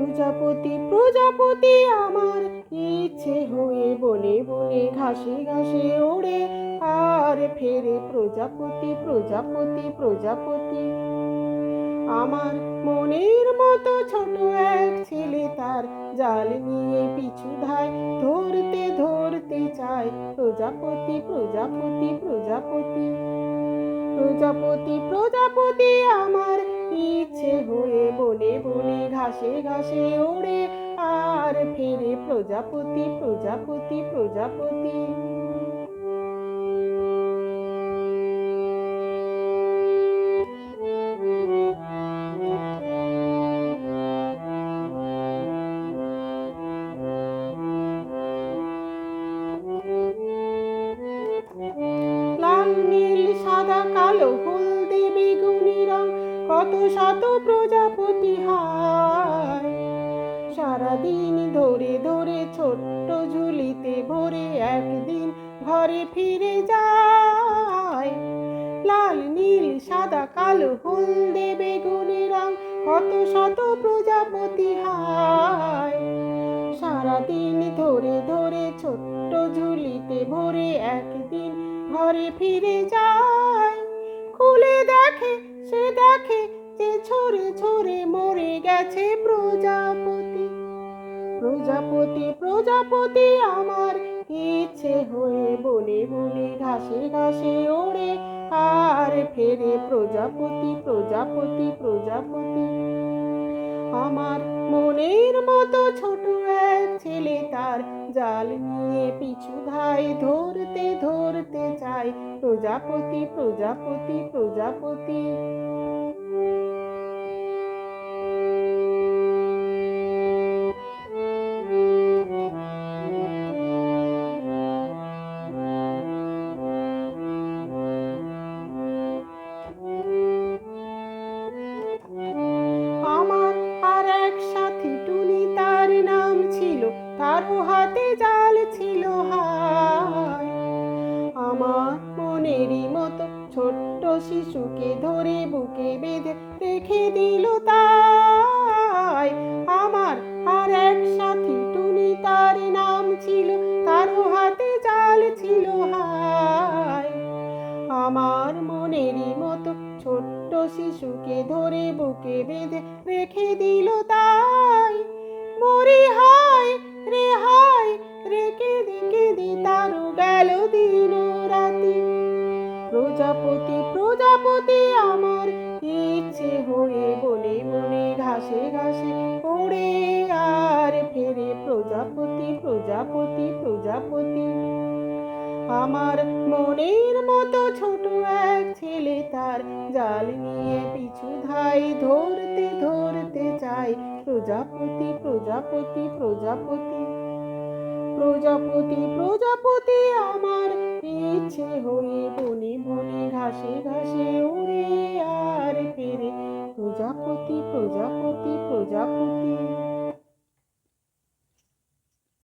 প্রজাপতি প্রজাপতি আমার। ইচ্ছে হয়ে বনে বনে ঘাসে ঘাসে ওড়ে। আর ফেরে প্রজাপতি প্রজাপতি প্রজাপতি। আমার মনের মতো ছোট এক ছেলে তার জাল নিয়ে পিছু ধায়। ধরতে ধরতে চায় প্রজাপতি প্রজাপতি প্রজাপতি। প্রজাপতি প্রজাপতি আমার ঘাসে ঘাসে ওড়ে আর ফেরে প্রজাপতি প্রজাপতি প্রজাপতি। লাল নীল সাদা কালো কত শত প্রজাপতি হায়। সারাদিন ধরে ধরে ছোট্ট ঝুলিতে ভরে একদিন ঘরে ফিরে যায়। লাল, নীল, সাদা, কালো, হলদে বেগুনি রং কত শত প্রজাপতি হায়। সারাদিন ধরে ধরে ছোট্ট ঝুলিতে ভরে একদিন ঘরে ফিরে যায়। খুলে দেখে, সে দেখে যে ছড়ে ছড়ে মরে গেছে প্রজাপতি। প্রজাপতি প্রজাপতি, আমার ইচ্ছে হয়ে বনে বনে ঘাসে ঘাসে ওড়ে, আর ফেরে প্রজাপতি প্রজাপতি প্রজাপতি। আমার মনের মতো ছোট এক ছেলে তার জাল নিয়ে পিছু ধাই ধরতে ধরতে চায়। প্রজাপতি প্রজাপতি প্রজাপতি। হাতে জাল ছিল আমার মনেরই মতো ছোট্ট শিশুকে ধরে বুকে বেঁধে রেখে দিল তাই। আমার আর এক সাথী টুনি, তার নাম ছিল, তারও হাতে জাল ছিল হায়। আমার মনেরই মতো ছোট্ট শিশুকে ধরে বুকে বেঁধে রেখে দিল তাই। ঘাসে ঘাসে ওড়ে আর ফেরে প্রজাপতি প্রজাপতি প্রজাপতি। আমার মনের মতো ছোট এক ছেলে তার জাল নিয়ে পিছু ধাই ধরতে ধরতে চাই প্রজাপতি প্রজাপতি প্রজাপতি। প্রজাপতি প্রজাপতি আমার ইচ্ছে হয়ে বনে বনে ঘাসে ঘাসে উড়ে আর প্রজাপতি প্রজাপতি